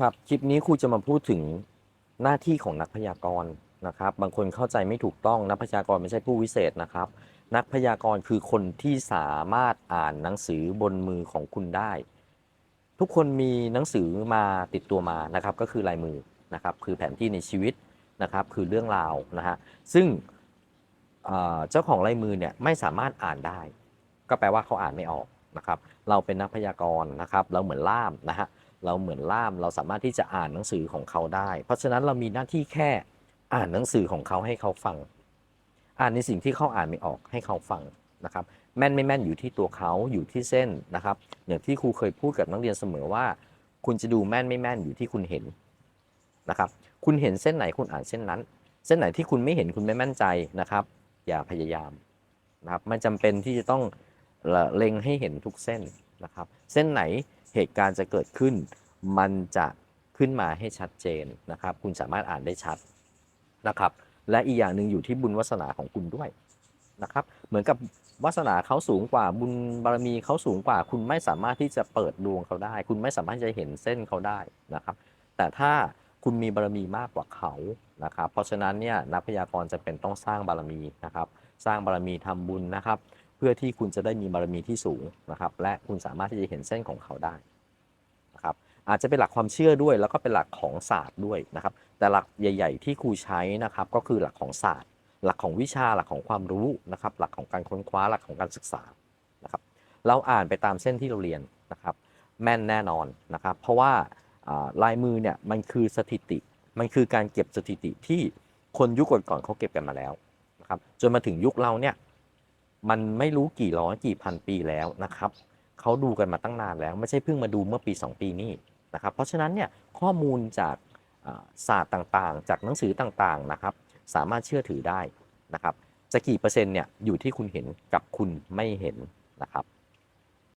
ครับคลิปนี้ครูจะมาพูดถึงหน้าที่ของนักพยากรณ์นะครับ บางคนเข้าใจไม่ถูกต้องนักพยากรณ์ไม่ใช่ผู้วิเศษนะครับ นักพยากรณ์คือคนที่สามารถอ่านหนังสือบนมือของคุณได้ ทุกคนมีหนังสือมาติดตัวมานะครับก็คือลายมือนะครับคือแผนที่ในชีวิตนะครับคือเรื่องราวนะฮะซึ่งเจ้าของลายมือเนี่ยไม่สามารถอ่านได้ ก็แปลว่าเขาอ่านไม่ออกนะครับ เราเป็นนักพยากรณ์นะครับ เราเหมือนล่ามนะฮะ เราเหมือนล่ามเราสามารถที่จะอ่านหนังสือของเขาได้ เพราะฉะนั้นเรามีหน้าที่แค่อ่านหนังสือของเขาให้เขาฟัง อ่านในสิ่งที่เขาอ่านไม่ออกให้เขาฟังนะครับแม่นไม่แม่นอยู่ที่ตัวเขาอยู่ที่เส้นนะครับอย่างที่ครูเคยพูดกับนักเรียนเสมอว่า คุณจะดูแม่นไม่แม่นอยู่ที่คุณเห็นนะครับคุณเห็นเส้นไหนคุณอ่านเส้นนั้น เส้นไหนที่คุณไม่เห็นคุณไม่มั่นใจนะครับ อย่าพยายามนะครับไม่จำเป็นที่จะต้องเล็งให้เห็นทุกเส้นนะครับ เส้นไหน เหตุการณ์จะเกิดขึ้น มันจะขึ้นมาให้ชัดเจนนะครับ คุณสามารถอ่านได้ชัดนะครับ และอีกอย่างหนึ่งอยู่ที่บุญวาสนาของคุณด้วยนะครับ เหมือนกับวาสนาเขาสูงกว่าบุญบารมีเขาสูงกว่า คุณไม่สามารถที่จะเปิดดวงเขาได้ คุณไม่สามารถจะเห็นเส้นเขาได้นะครับ แต่ถ้าคุณมีบารมีมากกว่าเขานะครับ เพราะฉะนั้นเนี่ยนักพยากรณ์จะเป็นต้องสร้างบารมีนะครับ สร้างบารมีทำบุญนะครับ เพื่อที่คุณจะได้มีบารมีที่สูงนะครับ และคุณสามารถที่จะเห็นเส้นของเขาได้นะครับ อาจจะเป็นหลักความเชื่อด้วย แล้วก็เป็นหลักของศาสตร์ด้วยนะครับ แต่หลักใหญ่ ๆ ที่ครูใช้นะครับก็คือหลักของศาสตร์ หลักของวิชาหลักของความรู้นะครับ หลักของการค้นคว้าหลักของการศึกษานะครับ เราอ่านไปตามเส้นที่เราเรียนนะครับแม่นแน่นอนนะครับ เพราะว่าลายมือเนี่ยมันคือสถิติ มันคือการเก็บสถิติที่คนยุคก่อนๆเขาเก็บกันมาแล้วนะครับ จนมาถึงยุคเราเนี่ยมันไม่รู้กี่ร้อยกี่พันปีแล้วนะครับเขาดูกันมาตั้งนานแล้ว ไม่ใช่เพิ่งมาดูเมื่อปี 2 ปีนี้ นะครับ เพราะฉะนั้นเนี่ยข้อมูลจากศาสตร์ต่างๆ จากหนังสือต่างๆนะครับสามารถเชื่อถือได้นะครับจะกี่เปอร์เซ็นต์เนี่ยอยู่ที่คุณเห็นกับคุณไม่เห็นนะครับ